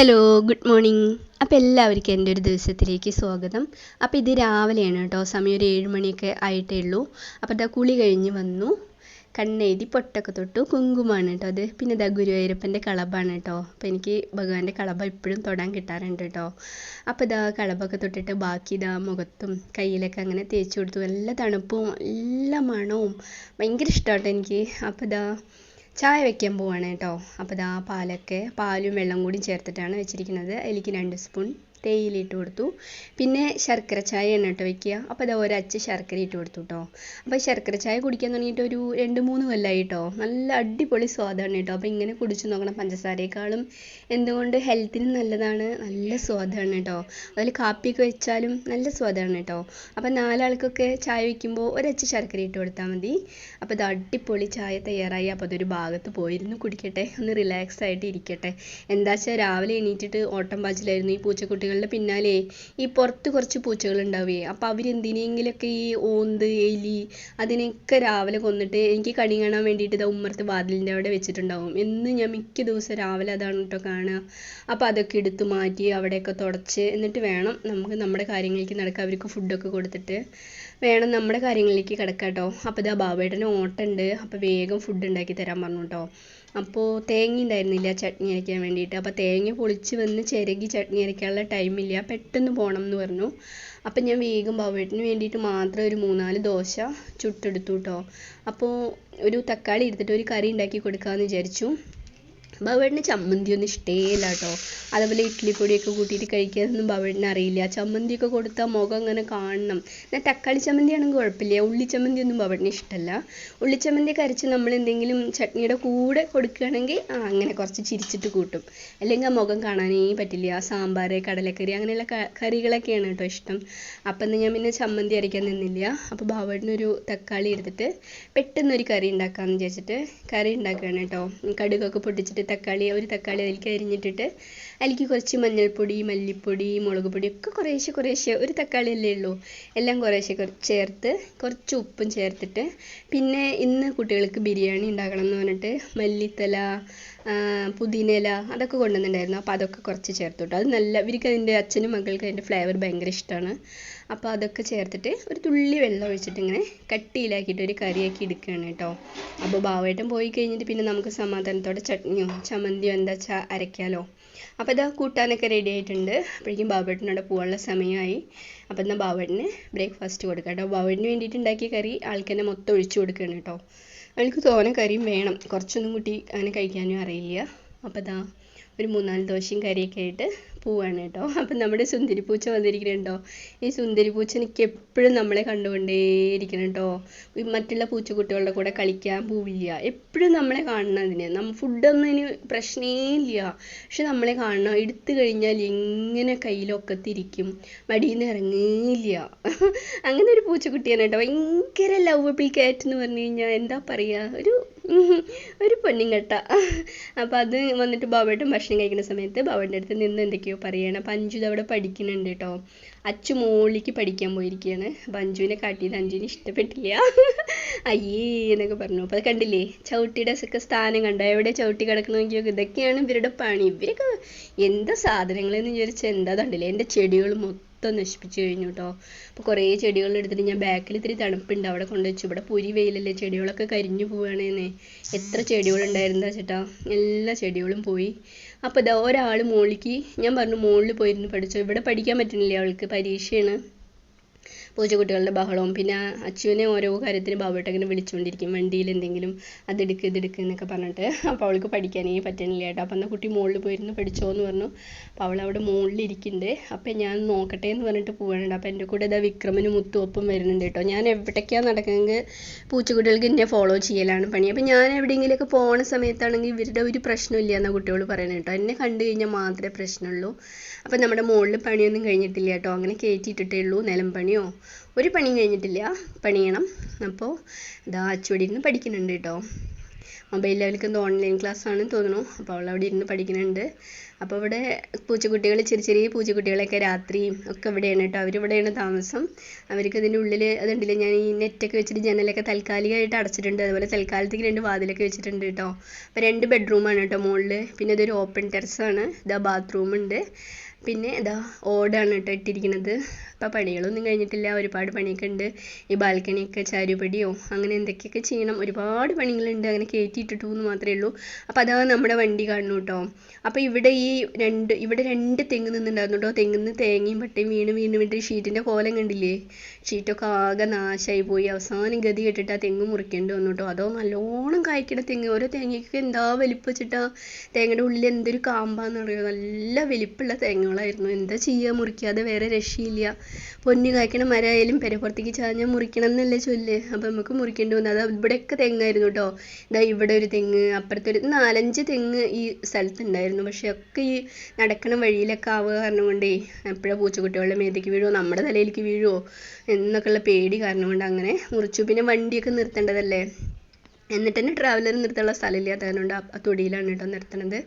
Hello good morning അപ്പോൾ എല്ലാവർക്കും എന്റെ ഒരു ദിവസത്തിലേക്ക് സ്വാഗതം. അപ്പോൾ ഇത് രാവിലെയാണ് കേട്ടോ. സമയം ഒരു ഏഴ് മണിയൊക്കെ ആയിട്ടേ ഉള്ളൂ അപ്പോൾ ഇതാ കുളി കഴിഞ്ഞ് വന്നു. കണ്ണെഴുതി പൊട്ടൊക്കെ തൊട്ടു. കുങ്കുമാണ് കേട്ടോ അത്. പിന്നെ ഇതാ ഗുരുവായൂരപ്പന്റെ കളബാണ് കേട്ടോ. അപ്പോൾ എനിക്ക് ഭഗവാന്റെ കളബ ഇപ്പോഴും തൊടാൻ കിട്ടാറുണ്ട് കേട്ടോ. അപ്പോൾ ഇതാ കളഭൊക്കെ തൊട്ടിട്ട് ബാക്കി ഇതാ മുഖത്തും കയ്യിലൊക്കെ അങ്ങനെ തേച്ച് കൊടുത്തു. നല്ല തണുപ്പും നല്ല മണവും. ഭയങ്കര ഇഷ്ടമാട്ടോ എനിക്ക്. അപ്പോൾ ഇതാ ചായ വെക്കാൻ പോവാണ് കേട്ടോ. അപ്പോൾ ദാ പാലൊക്കെ പാലും വെള്ളം കൂടി ചേർത്തിട്ടാണ് വെച്ചിരിക്കുന്നത്. അതിലേക്ക് രണ്ട് സ്പൂൺ തേയില ഇട്ട് കൊടുത്തു. പിന്നെ ശർക്കര ചായ കേട്ടോ വെക്കുക. അപ്പോൾ ഇതാ ഒരച്ച് ശർക്കര ഇട്ട് കൊടുത്തു കേട്ടോ അപ്പോൾ ശർക്കര ചായ കുടിക്കാൻ തുടങ്ങിയിട്ട് ഒരു രണ്ട് മൂന്ന് കൊല്ലമായി കേട്ടോ നല്ല അടിപൊളി സ്വാദാണ് കേട്ടോ. അപ്പോൾ ഇങ്ങനെ കുടിച്ചു നോക്കണം പഞ്ചസാരയേക്കാളും. എന്തുകൊണ്ട് ഹെൽത്തിന് നല്ലതാണ്. നല്ല സ്വാദാണ് കേട്ടോ അതിൽ കാപ്പിയൊക്കെ വെച്ചാലും നല്ല സ്വാദാണ് കേട്ടോ അപ്പോൾ നാലാൾക്കൊക്കെ ചായ വയ്ക്കുമ്പോൾ ഒരച്ച് ശർക്കര ഇട്ട് കൊടുത്താൽ മതി. അപ്പോൾ ഇത് അടിപൊളി ചായ തയ്യാറായി. അപ്പോൾ അതൊരു ഭാഗത്ത് പോയിരുന്നു. കുടിക്കട്ടെ. ഒന്ന് റിലാക്സ് ആയിട്ട് ഇരിക്കട്ടെ. എന്താ വെച്ചാൽ രാവിലെ എണീറ്റിട്ട് ഓട്ടം പാച്ചിലായിരുന്നു. ഈ പൂച്ചക്കുട്ടികളുടെ പിന്നാലെ ഈ പുറത്ത് കുറച്ച് പൂച്ചകൾ ഉണ്ടാവുകയെ അപ്പോൾ അവരെന്തിനെങ്കിലുമൊക്കെ ഈ ഓന്ത് എലി അതിനെയൊക്കെ രാവിലെ കൊന്നിട്ട് എനിക്ക് കണി കാണാൻ വേണ്ടിയിട്ട് ഇതാ ഉമ്മറത്ത് വാതിലിന്റെ അവിടെ വെച്ചിട്ടുണ്ടാവും. എന്ന് ഞാൻ മിക്ക ദിവസം രാവിലെ അതാണ് കേട്ടോ കാണുക അപ്പോൾ അതൊക്കെ എടുത്ത് മാറ്റി അവിടെയൊക്കെ തുടച്ച് എന്നിട്ട് വേണം നമുക്ക് നമ്മുടെ കാര്യങ്ങളിലേക്ക് നടക്കാൻ. അവർക്ക് ഫുഡൊക്കെ കൊടുത്തിട്ട് വേണം നമ്മുടെ കാര്യങ്ങളിലേക്ക് കിടക്കാം കേട്ടോ അപ്പോൾ ഇതാ ബാബേട്ടന് ഓട്ടമുണ്ട് അപ്പോൾ വേഗം ഫുഡ് ഉണ്ടാക്കി തരാൻ പറഞ്ഞു കേട്ടോ അപ്പോൾ തേങ്ങ ഉണ്ടായിരുന്നില്ല ചട്നി അരയ്ക്കാൻ വേണ്ടിയിട്ട്. അപ്പോൾ തേങ്ങ പൊളിച്ച് വന്ന് ചിരകി ചട്നി അരയ്ക്കാനുള്ള ടൈമില്ല പെട്ടെന്ന് പോകണം എന്ന് പറഞ്ഞു. അപ്പം ഞാൻ വേഗം ബാബേട്ടന് വേണ്ടിയിട്ട് മാത്രം ഒരു മൂന്നാൽ ദോശ ചുട്ടെടുത്തു കേട്ടോ അപ്പോൾ ഒരു തക്കാളി എടുത്തിട്ട് ഒരു കറി ഉണ്ടാക്കി കൊടുക്കാമെന്ന് വിചാരിച്ചു. ബാബേട്ടന് ചമ്മന്തി ഒന്നും ഇഷ്ടേയില്ല കേട്ടോ അതേപോലെ ഇഡ്ഡലി പൊടിയൊക്കെ കൂട്ടിയിട്ട് കഴിക്കാനൊന്നും ബാബേട്ടന് അറിയില്ല. ചമ്മന്തിയൊക്കെ കൊടുത്താൽ മുഖം അങ്ങനെ കാണണം. എന്നാൽ തക്കാളി ചമ്മന്തി ആണെങ്കിൽ കുഴപ്പമില്ല. ഉള്ളി ചമ്മന്തി ഒന്നും ബാബേട്ടന് ഇഷ്ടമല്ല ഉള്ളി ചമ്മന്തി അരച്ച് നമ്മൾ എന്തെങ്കിലും ചട്നിയുടെ കൂടെ കൊടുക്കുകയാണെങ്കിൽ ആ അങ്ങനെ കുറച്ച് ചിരിച്ചിട്ട് കൂട്ടും. അല്ലെങ്കിൽ ആ മുഖം കാണാനേ പറ്റില്ല. സാമ്പാർ കടലക്കറി അങ്ങനെയുള്ള കറികളൊക്കെയാണ് കേട്ടോ ഇഷ്ടം. അപ്പം ഞാൻ പിന്നെ ചമ്മന്തി അരയ്ക്കാൻ നിന്നില്ല. അപ്പോൾ ബാബേട്ടനൊരു തക്കാളി എടുത്തിട്ട് പെട്ടെന്നൊരു കറി ഉണ്ടാക്കാമെന്ന് വിചാരിച്ചിട്ട് കറി ഉണ്ടാക്കുകയാണ് കേട്ടോ കടുകൊക്കെ പൊട്ടിച്ചിട്ട് തക്കാളി ഒരു തക്കാളി അതിലേക്ക് അരിഞ്ഞിട്ടിട്ട് അതിലേക്ക് കുറച്ച് മഞ്ഞൾപ്പൊടി മല്ലിപ്പൊടി മുളക് പൊടി ഒക്കെ കുറേശ്ശെ കുറേശ്ശെ ഒരു തക്കാളി അല്ലേ ഉള്ളൂ. എല്ലാം കുറേശ്ശെ ചേർത്ത് കുറച്ച് ഉപ്പും ചേർത്തിട്ട് പിന്നെ ഇന്ന് കുട്ടികൾക്ക് ബിരിയാണി ഉണ്ടാക്കണം എന്ന് പറഞ്ഞിട്ട് മല്ലിത്തല പുതിനയില അതൊക്കെ കൊണ്ടുവന്നിട്ടുണ്ടായിരുന്നു. അപ്പോൾ അതൊക്കെ കുറച്ച് ചേർത്തു കേട്ടോ അത് നല്ല ഇവർക്ക് അതിന്റെ അച്ഛനും മക്കൾക്കും അതിന്റെ ഫ്ലേവർ ഭയങ്കര ഇഷ്ടമാണ്. അപ്പോൾ അതൊക്കെ ചേർത്തിട്ട് ഒരു തുള്ളി വെള്ളം ഒഴിച്ചിട്ട് ഇങ്ങനെ കട്ടിയിലാക്കിയിട്ട് ഒരു കറിയാക്കി എടുക്കുകയാണ് കേട്ടോ. അപ്പോൾ ബാവേട്ടൻ പോയി കഴിഞ്ഞിട്ട് പിന്നെ നമുക്ക് സമാധാനത്തോടെ ചട്നിയോ ചമ്മന്തിയോ എന്താ വെച്ചാൽ അരയ്ക്കാലോ. അപ്പോൾ ഇതാ കൂട്ടാനൊക്കെ റെഡി ആയിട്ടുണ്ട്. അപ്പോഴേക്കും ബാബേട്ടനോട് പോകാനുള്ള സമയമായി. അപ്പോൾ എന്നാൽ ബാബേട്ടന് ബ്രേക്ക്ഫാസ്റ്റ് കൊടുക്കാം കേട്ടോ. ബാബേട്ടന് വേണ്ടിയിട്ട് ഉണ്ടാക്കിയ കറി ആൾക്കെന്നെ മൊത്തം ഒഴിച്ചു കൊടുക്കുകയാണ് കേട്ടോ. ആൾക്ക് തോനെ കറിയും വേണം. കുറച്ചൊന്നും കൂട്ടി അങ്ങനെ കഴിക്കാനും അറിയില്ല. അപ്പോൾ ഇതാ ഒരു മൂന്നാൽ ദോശയും കറിയൊക്കെ ആയിട്ട് പോവാണ് കേട്ടോ. അപ്പം നമ്മുടെ സുന്ദരി പൂച്ച വന്നിരിക്കുന്നുണ്ടോ? ഈ സുന്ദരി പൂച്ച എനിക്ക് എപ്പോഴും നമ്മളെ കണ്ടുകൊണ്ടേയിരിക്കണം കേട്ടോ. മറ്റുള്ള പൂച്ചക്കുട്ടികളുടെ കൂടെ കളിക്കാൻ പോവില്ല. എപ്പോഴും നമ്മളെ കാണണം അതിന്. നമ്മ ഫുഡൊന്നും ഇതിന് പ്രശ്നമേ ഇല്ല. പക്ഷെ നമ്മളെ കാണണം. എടുത്തു കഴിഞ്ഞാൽ എങ്ങനെ കയ്യിലൊക്കത്തിരിക്കും? മടിയിൽ നിന്ന് ഇറങ്ങില്ല അങ്ങനെ ഒരു പൂച്ചക്കുട്ടിയാണ് കേട്ടോ. ഭയങ്കര ലവബിൾ കാറ്റ് എന്ന് പറഞ്ഞു കഴിഞ്ഞാൽ എന്താ പറയുക ഒരു ഒരു പൊന്നിങ്ങട്ട. അപ്പോൾ അത് വന്നിട്ട് ബാബേട്ടൻ ഭക്ഷണം കഴിക്കുന്ന സമയത്ത് ബാബേന്റെ അടുത്ത് നിന്ന് എന്തൊക്കെയോ പറയാണ്. അപ്പം അഞ്ചു അവിടെ പഠിക്കുന്നുണ്ട് കേട്ടോ അച്ചു മോളിക്ക് പഠിക്കാൻ പോയിരിക്കുകയാണ് അപ്പം അഞ്ചുവിനെ കാട്ടിയത് അഞ്ജുവിന് ഇഷ്ടപ്പെട്ടില്ല. അയ്യേ എന്നൊക്കെ പറഞ്ഞു. അപ്പോൾ അത് കണ്ടില്ലേ? ചവിട്ടിയുടെ ഒക്കെ സ്ഥാനം കണ്ടോ? എവിടെ ചവിട്ടി കിടക്കണമെങ്കിൽ ഇതൊക്കെയാണ് ഇവരുടെ പണി. ഇവരൊക്കെ എന്താ സാധനങ്ങളെന്ന് വിചാരിച്ചാൽ എന്താ കണ്ടില്ലേ? എന്റെ ചെടികൾ മൊത്തം മൊത്തം നശിപ്പിച്ച് കഴിഞ്ഞു കേട്ടോ അപ്പോൾ കുറേ ചെടികൾ എടുത്തിട്ട് ഞാൻ ബാക്കിൽ ഇത്തിരി തണുപ്പുണ്ട്. അവിടെ കൊണ്ടുവച്ചു ഇവിടെ പൊരി വെയിലല്ലേ. ചെടികളൊക്കെ കരിഞ്ഞു പോവുകയാണേന്നേ എത്ര ചെടികളുണ്ടായിരുന്നാ ചേട്ടാ? എല്ലാ ചെടികളും പോയി. അപ്പോൾ ഇതാ ഒരാൾ മുകളിലേക്ക് ഞാൻ പറഞ്ഞു മുകളിൽ പോയിരുന്നു പഠിച്ചോ. ഇവിടെ പഠിക്കാൻ പറ്റുന്നില്ല അവൾക്ക്? പരീക്ഷയാണ്. പൂച്ചക്കുട്ടികളുടെ ബഹളവും പിന്നെ അച്ചുവിനെ ഓരോ കാര്യത്തിന് ബാബുട്ട് ഇങ്ങനെ വിളിച്ചുകൊണ്ടിരിക്കും വണ്ടിയിൽ എന്തെങ്കിലും അതെടുക്ക് ഇതെടുക്ക് എന്നൊക്കെ പറഞ്ഞിട്ട്. അപ്പോൾ അവൾക്ക് പഠിക്കാനേ പറ്റണില്ല കേട്ടോ. അപ്പോൾ എന്നാൽ കുട്ടി മുകളിൽ പോയിരുന്നു പഠിച്ചോ എന്ന് പറഞ്ഞു. അപ്പോൾ അവൾ അവിടെ മുകളിൽ ഇരിക്കുന്നുണ്ട് അപ്പോൾ ഞാൻ നോക്കട്ടെ എന്ന് പറഞ്ഞിട്ട് പോവാനുണ്ട് അപ്പോൾ എന്റെ കൂടെ ഇതാ വിക്രമനും മുത്തും ഒപ്പം വരുന്നുണ്ട് കേട്ടോ. ഞാൻ എവിടേക്കാണ് നടക്കുന്നത്? പൂച്ചക്കുട്ടികൾക്ക് എന്നെ ഫോളോ ചെയ്യലാണ് പണി. അപ്പോൾ ഞാൻ എവിടെയെങ്കിലുമൊക്കെ പോകുന്ന സമയത്താണെങ്കിൽ ഇവരുടെ ഒരു പ്രശ്നമില്ല എന്നാണ് കുട്ടികൾ പറയുന്നത് കേട്ടോ. എന്നെ കണ്ടു കഴിഞ്ഞാൽ മാത്രമേ പ്രശ്നമുള്ളൂ. അപ്പോൾ നമ്മുടെ മുകളിൽ പണിയൊന്നും കഴിഞ്ഞിട്ടില്ല കേട്ടോ. അങ്ങനെ കയറ്റിയിട്ടിട്ടേ ഉള്ളൂ. നിലം പണിയോ? ഒരു പണിയും കഴിഞ്ഞിട്ടില്ല. പണിയണം. അപ്പോൾ ഇതാ അച്ചുവടി ഇരുന്ന് പഠിക്കുന്നുണ്ട് കേട്ടോ മൊബൈലിൽ അവൾക്ക് എന്തോ ഓൺലൈൻ ക്ലാസ് ആണെന്ന് തോന്നുന്നു. അപ്പോൾ അവൾ അവിടെ ഇരുന്ന് പഠിക്കുന്നുണ്ട്. അപ്പോൾ ഇവിടെ പൂച്ചക്കുട്ടികൾ ചെറിയ ചെറിയ പൂച്ചക്കുട്ടികളൊക്കെ രാത്രി ഒക്കെ ഇവിടെയാണ് കേട്ടോ അവരിവിടെയാണ് താമസം. അവർക്ക് ഇതിന്റെ ഉള്ളിൽ അതുണ്ടല്ലേ ഞാൻ ഈ നെറ്റൊക്കെ വെച്ചിട്ട് ജനലൊക്കെ താൽക്കാലികമായിട്ട് അടച്ചിട്ടുണ്ട്. അതുപോലെ തൽക്കാലത്തേക്ക് രണ്ട് വാതിലൊക്കെ വെച്ചിട്ടുണ്ട് കേട്ടോ അപ്പോൾ രണ്ട് ബെഡ്റൂമാണ് കേട്ടോ മുകളിൽ പിന്നെ ഇതൊരു ഓപ്പൺ ആണ്. ഇതാ ബാത്റൂം ഉണ്ട്. പിന്നെ ഇതാ ഓടാണ് കേട്ടോ ഇട്ടിരിക്കുന്നത്. അപ്പോൾ പണികളൊന്നും കഴിഞ്ഞിട്ടില്ല. ഒരുപാട് പണിയൊക്കെ ഉണ്ട്. ഈ ബാൽക്കണിയൊക്കെ ചാരുപടിയോ അങ്ങനെ എന്തൊക്കെയൊക്കെ ചെയ്യണം. ഒരുപാട് പണികളുണ്ട്. അങ്ങനെ കയറ്റിയിട്ടിട്ടു എന്ന് മാത്രമേ ഉള്ളൂ. അപ്പോൾ അതാ നമ്മുടെ വണ്ടി കാണുന്നു കേട്ടോ. അപ്പോൾ ഇവിടെ ഈ രണ്ട് ഇവിടെ രണ്ട് തെങ്ങ് നിന്നുണ്ടായിരുന്നു കേട്ടോ. തെങ്ങിന്ന് തേങ്ങയും പട്ടയും വീണ് വീണ് വീണിട്ട് ഷീറ്റിന്റെ കോലം കണ്ടില്ലേ? ഷീറ്റൊക്കെ ആകെ നാശമായി പോയി. അവസാനം ഗതി കെട്ടിട്ട് ആ തെങ്ങ് മുറിക്കേണ്ടി വന്നു കേട്ടോ. അതോ നല്ലോണം കായ്ക്കണ തെങ്ങ്. ഓരോ തേങ്ങയ്ക്കൊക്കെ എന്താ വലിപ്പം വെച്ചിട്ടാ? തേങ്ങയുടെ ഉള്ളിൽ എന്തൊരു കാമ്പാന്ന് അറിയോ നല്ല വലിപ്പമുള്ള തേങ്ങകളായിരുന്നു എന്താ ചെയ്യുക മുറിക്കാതെ വേറെ രക്ഷയില്ല. പൊന്നു കായ്ക്കണ മരമായാലും പെരപ്പുറത്തേക്ക് ചാഞ്ഞാൽ മുറിക്കണം എന്നല്ലേ ചൊല്ല്. അപ്പോൾ നമുക്ക് മുറിക്കേണ്ടി വന്നു. അത് ഇവിടെയൊക്കെ തെങ്ങായിരുന്നു കേട്ടോ ഇതാ ഇവിടെ ഒരു തെങ്ങ് അപ്പുറത്തൊരു നാലഞ്ച് തെങ്ങ് ഈ സ്ഥലത്തുണ്ടായിരുന്നു. പക്ഷേ ഒക്കെ ഈ നടക്കണ വഴിയിലൊക്കെ ആവുക കാരണം കൊണ്ടേ എപ്പോഴാണ് പൂച്ചക്കുട്ടികളുടെ മേത്തേക്ക് വീഴുമോ നമ്മുടെ തലയിലേക്ക് വീഴുമോ എന്നൊക്കെയുള്ള പേടി കാരണം കൊണ്ട് അങ്ങനെ മുറിച്ചു. പിന്നെ വണ്ടിയൊക്കെ നിർത്തേണ്ടതല്ലേ? എന്നിട്ട് തന്നെ ട്രാവലർ നിർത്താനുള്ള സ്ഥലമില്ലാത്തതുകൊണ്ട് ആ തൊടിയിലാണ് കേട്ടോ നിർത്തണത്.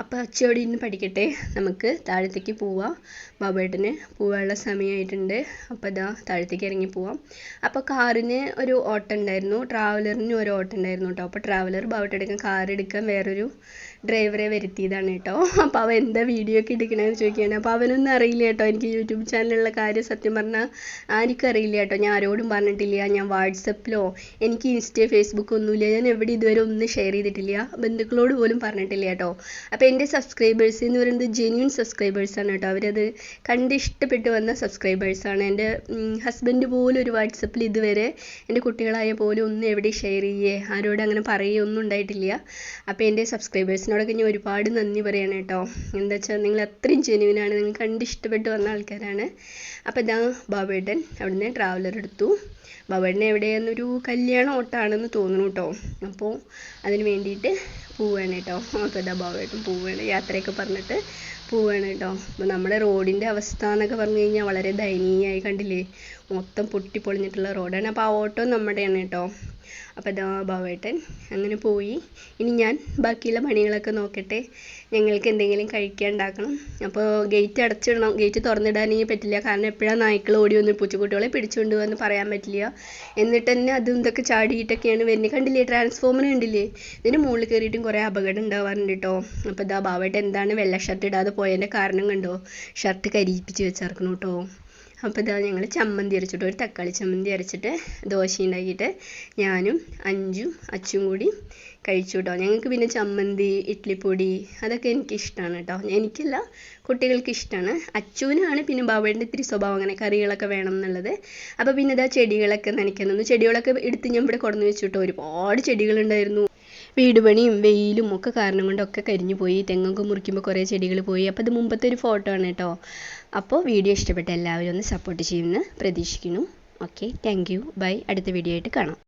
അപ്പോൾ അച്ഛൻ ഇന്ന് പഠിക്കട്ടെ. നമുക്ക് താഴത്തേക്ക് പോവാം. ബാബേട്ടന് പോവാനുള്ള സമയമായിട്ടുണ്ട് അപ്പോൾ ഇതാ താഴത്തേക്ക് ഇറങ്ങി പോവാം. അപ്പോൾ കാറിന് ഒരു ഓട്ടം ഉണ്ടായിരുന്നു. ട്രാവലറിന് ഒരു ഓട്ടം ഉണ്ടായിരുന്നു കേട്ടോ അപ്പോൾ ട്രാവലർ ബാബേട്ടൻ എടുക്കാൻ കാർ എടുക്കാൻ വേറൊരു ഡ്രൈവറെ വരുത്തിയതാണ് കേട്ടോ അപ്പോൾ അവൻ എന്താ വീഡിയോ ഒക്കെ എടുക്കണമെന്ന് ചോദിക്കുകയാണ്. അപ്പോൾ അവനൊന്നും അറിയില്ല കേട്ടോ എനിക്ക് യൂട്യൂബ് ചാനലിലുള്ള കാര്യം സത്യം പറഞ്ഞാൽ ആർക്കും അറിയില്ല കേട്ടോ ഞാൻ ആരോടും പറഞ്ഞിട്ടില്ല. ഞാൻ വാട്സപ്പിലോ എനിക്ക് ഇൻസ്റ്റ ഫേസ്ബുക്ക് ഒന്നുമില്ല. ഞാൻ എവിടെ ഇതുവരെ ഒന്നും ഷെയർ ചെയ്തിട്ടില്ല. ബന്ധുക്കളോട് പോലും പറഞ്ഞിട്ടില്ല കേട്ടോ അപ്പോൾ എന്റെ സബ്സ്ക്രൈബേഴ്സ് എന്ന് പറയുന്നത് ജെന്യൂൻ സബ്സ്ക്രൈബേഴ്സാണ് കേട്ടോ. അവരത് കണ്ട് ഇഷ്ടപ്പെട്ട് വന്ന സബ്സ്ക്രൈബേഴ്സാണ് എന്റെ ഹസ്ബൻഡ് പോലും ഒരു വാട്സപ്പിൽ ഇതുവരെ എന്റെ കുട്ടികളായ പോലും ഒന്നും എവിടെ ഷെയർ ചെയ്യേ ആരോടും അങ്ങനെ പറയുകയോ ഒന്നും ഉണ്ടായിട്ടില്ല. അപ്പോൾ എന്റെ സബ്സ്ക്രൈബേഴ്സിനോടൊക്കെ ഞാൻ ഒരുപാട് നന്ദി പറയണം കേട്ടോ. എന്താ വെച്ചാൽ നിങ്ങൾ അത്രയും ജെന്യൂനാണ് നിങ്ങൾ കണ്ട് ഇഷ്ടപ്പെട്ട് വന്ന ആൾക്കാരാണ്. അപ്പോൾ ഇതാ ബാബേട്ടൻ അവിടുന്ന് ട്രാവലർ എടുത്തു. ബാബേട്ടൻ എവിടെയെന്നൊരു കല്യാണ ഓട്ടാണെന്ന് തോന്നുന്നു കേട്ടോ. അപ്പോൾ അതിന് വേണ്ടിയിട്ട് പോവുകയാണ് കേട്ടോ അപ്പോൾ ഇതാ പോവുകയാണ് യാത്രയൊക്കെ പറഞ്ഞിട്ട് പോവുകയാണ് കേട്ടോ അപ്പോൾ നമ്മുടെ റോഡിന്റെ അവസ്ഥ എന്നൊക്കെ പറഞ്ഞു കഴിഞ്ഞാൽ വളരെ ദയനീയമായി കണ്ടില്ലേ? മൊത്തം പൊട്ടിപ്പൊളിഞ്ഞിട്ടുള്ള റോഡാണ്. അപ്പോൾ ആ ഓട്ടോ നമ്മുടെയാണ് കേട്ടോ. അപ്പോൾ ഇതാ ബാബേട്ടൻ. അങ്ങനെ പോയി. ഇനി ഞാൻ ബാക്കിയുള്ള പണികളൊക്കെ നോക്കട്ടെ. ഞങ്ങൾക്ക് എന്തെങ്കിലും കഴിക്കാൻ ഉണ്ടാക്കണം. അപ്പോൾ ഗേറ്റ് അടച്ചിടണം. ഗേറ്റ് തുറന്നിടാനേ പറ്റില്ല. കാരണം എപ്പോഴാണ് നായ്ക്കൾ ഓടി വന്ന് പൂച്ചക്കുട്ടികളെ പിടിച്ചുകൊണ്ട് വന്ന് പറയാൻ പറ്റില്ല. എന്നിട്ട് തന്നെ അതും ഇതൊക്കെ ചാടിയിട്ടൊക്കെയാണ് വരുന്നത്. കണ്ടില്ലേ? ട്രാൻസ്ഫോമർ കണ്ടില്ലേ? ഇതിന് മുകളിൽ കയറിയിട്ടും കുറേ അപകടം ഉണ്ടാവാറുണ്ട് കേട്ടോ. അപ്പോൾ ഇതാ ബാബേട്ടൻ എന്താണ് വെള്ള ഷർട്ട് ഇടാതെ പോയതിന്റെ കാരണം കണ്ടോ? ഷർട്ട് കരിയിപ്പിച്ച് വെച്ചിറക്കണം കേട്ടോ. അപ്പോൾ ഇതാ ഞങ്ങൾ ചമ്മന്തി അരച്ചിട്ട്. ഒരു തക്കാളി ചമ്മന്തി അരച്ചിട്ട് ദോശ ഉണ്ടാക്കിയിട്ട് ഞാനും അഞ്ചും അച്ചും കൂടി കഴിച്ചു കേട്ടോ ഞങ്ങൾക്ക് പിന്നെ ചമ്മന്തി ഇഡ്ഡലിപ്പൊടി അതൊക്കെ എനിക്ക് ഇഷ്ടമാണ് കേട്ടോ എനിക്കല്ല കുട്ടികൾക്ക് ഇഷ്ടമാണ് അച്ചുവിനാണ് പിന്നെ ബാബയുടെ ഇത്തിരി സ്വഭാവം അങ്ങനെ കറികളൊക്കെ വേണം എന്നുള്ളത് അപ്പോൾ പിന്നെ ഇതാ ചെടികളൊക്കെ നനയ്ക്കുന്നു ചെടികളൊക്കെ എടുത്ത് ഞാൻ ഇവിടെ കൊണ്ടുവന്ന് വെച്ചു ഒരുപാട് ചെടികളുണ്ടായിരുന്നു. വീട് പണിയും വെയിലും ഒക്കെ കാരണം കൊണ്ടൊക്കെ കരിഞ്ഞു പോയി. തെങ്ങൊക്കെ മുറിക്കുമ്പോൾ കുറേ ചെടികൾ പോയി. അപ്പോൾ ഇത് മുമ്പത്തെ ഒരു ഫോട്ടോ ആണ് കേട്ടോ അപ്പോൾ വീഡിയോ ഇഷ്ടപ്പെട്ട എല്ലാവരും ഒന്ന് സപ്പോർട്ട് ചെയ്യുമെന്ന് പ്രതീക്ഷിക്കുന്നു. ഓക്കെ താങ്ക് യു ബൈ അടുത്ത വീഡിയോ ആയിട്ട് കാണാം.